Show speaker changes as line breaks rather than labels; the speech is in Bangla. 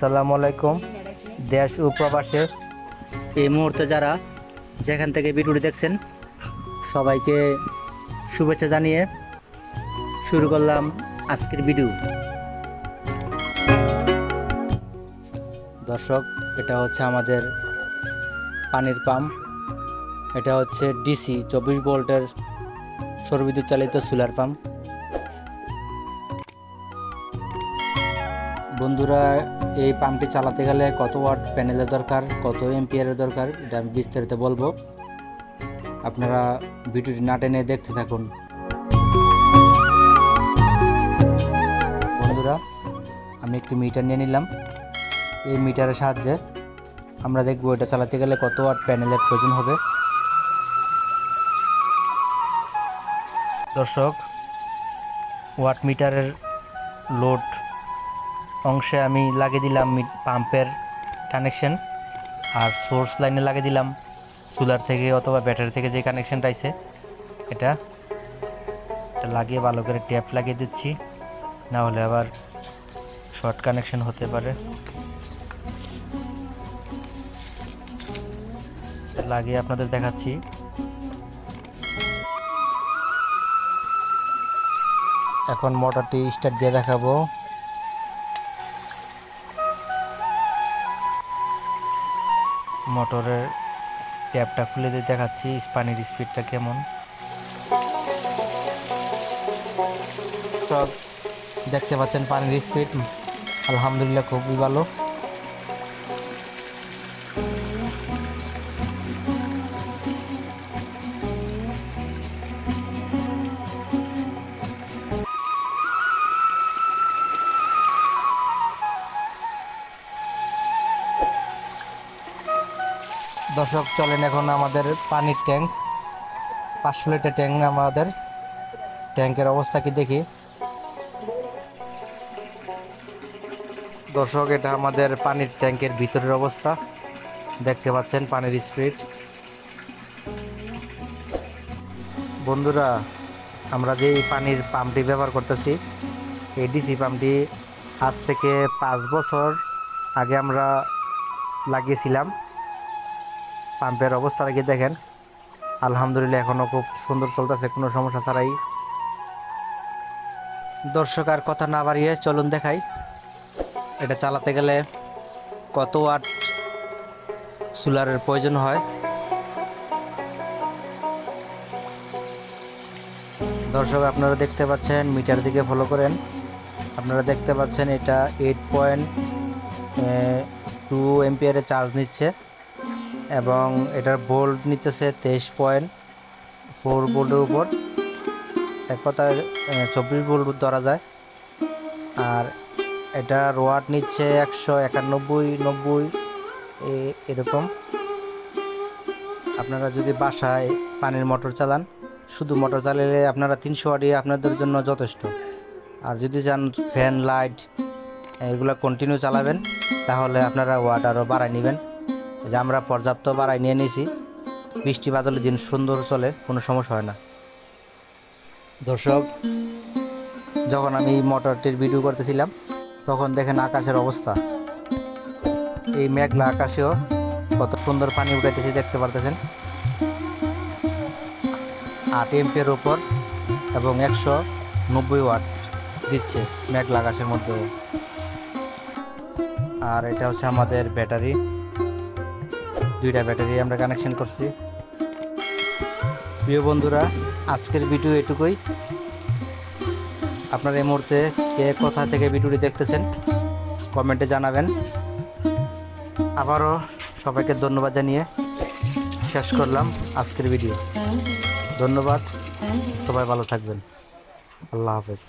আসসালামু আলাইকুম। দেশ ও প্রবাসে এই মুহূর্তে যারা যেখান থেকে ভিডিওটি দেখছেন, সবাইকে শুভেচ্ছা জানিয়ে শুরু করলাম আজকের ভিডিও। দর্শক, এটা হচ্ছে আমাদের পানির পাম্প। এটা হচ্ছে ডিসি চব্বিশ ভোল্টের সৌরবিদ্যুৎ চালিত সোলার পাম্প। বন্ধুরা, এই পাম্পটি চালাতে গেলে কত ওয়াট প্যানেলের দরকার, কত এম্পিয়ারের দরকার, এটা আমি বিস্তারিত বলব। আপনারা ভিডিওটি না টেনে দেখতে থাকুন। বন্ধুরা, আমি একটি মিটার নিয়ে নিলাম। এই মিটারের সাহায্যে আমরা দেখব এটা চালাতে গেলে কত ওয়াট প্যানেলের প্রয়োজন হবে। দর্শক, ওয়াট মিটারের লোড অংশে আমি লাগিয়ে দিলাম পাম্পের কানেকশন আর সোর্স লাইনে লাগিয়ে দিলাম সোলার থেকে অথবা ব্যাটারি থেকে যে কানেকশনটা আছে, এটা। এটা লাগিয়ে ভালো করে ট্যাপ লাগিয়ে দিচ্ছি না হলে আবার শর্ট কানেকশন হতে পারে। লাগিয়ে আপনাদের দেখাচ্ছি। এখন মোটরটি স্টার্ট দিয়ে দেখাবো। মোটরের ট্যাপটা খুলে দিয়ে দেখাচ্ছি পানির স্পিডটা কেমন। সব দেখতে পাচ্ছেন পানির স্পিড। আলহামদুলিল্লাহ খুবই ভালো। দর্শক, চলেন এখন আমাদের পানির ট্যাঙ্ক। পাঁচশো লিটার ট্যাঙ্ক আমাদের। ট্যাঙ্কের অবস্থা কি দেখি? দর্শক, এটা আমাদের পানির ট্যাঙ্কের ভিতরের অবস্থা। দেখতে পাচ্ছেন পানির স্পিড। বন্ধুরা, আমরা যে পানির পাম্পটি ব্যবহার করতেছি, এই ডিসি পাম্পটি আজ থেকে পাঁচ বছর আগে আমরা লাগিয়েছিলাম। পাম্পের অবস্থা রেখে দেখেন। আলহামদুলিল্লাহ এখনও খুব সুন্দর চলতেছে, কোনো সমস্যা ছাড়াই। দর্শক, আর কথা না বাড়িয়ে চলুন দেখাই। এটা চালাতে গেলে কত ওয়াট সোলারের প্রয়োজন হয়? দর্শক, আপনারা দেখতে পাচ্ছেন, মিটার দিকে ফলো করেন। আপনারা দেখতে পাচ্ছেন, এটা এইট পয়েন্ট টু এমপিয়ারে চার্জ নিচ্ছে। এবং এটার বোল্ট নিতেছে তেইশ পয়েন্ট ফোর বোল্টের উপর। এক কথায় চব্বিশ বোল্ট ধরা যায়। আর এটার ওয়াট নিচ্ছে একশো একানব্বই, নব্বই এরকম। আপনারা যদি বাসায় পানির মোটর চালান, শুধু মোটর চালালে আপনারা তিনশো ওয়াটই আপনাদের জন্য যথেষ্ট। আর যদি চান ফ্যান লাইট এগুলো কন্টিনিউ চালাবেন, তাহলে আপনারা ওয়াট আরও বাড়ায় নেবেন। যে আমরা পর্যাপ্ত বাড়াই নিয়ে নিয়েছি। বৃষ্টি বাদলের দিন সুন্দর চলে, কোনো সমস্যা হয় না। দর্শক, যখন আমি মোটরটির ভিডিও করতেছিলাম, তখন দেখেন আকাশের অবস্থা। এই মেঘলা আকাশেও কত সুন্দর পানি উঠাইতেছি, দেখতে পারতেছেন। আট এমপের ওপর এবং একশো নব্বই ওয়াট দিচ্ছে মেঘলা আকাশের মধ্যেও আর এটা হচ্ছে আমাদের ব্যাটারি। দুইটা ব্যাটারি আমরা কানেকশন করছি। প্রিয় বন্ধুরা, আজকের ভিডিও এটুকুই। আপনার এই মুহূর্তে কে কোথা থেকে ভিডিওটি দেখতেছেন কমেন্টে জানাবেন। আবারও সবাইকে ধন্যবাদ জানিয়ে শেষ করলাম আজকের ভিডিও ধন্যবাদ, সবাই ভালো থাকবেন। আল্লাহ হাফেজ।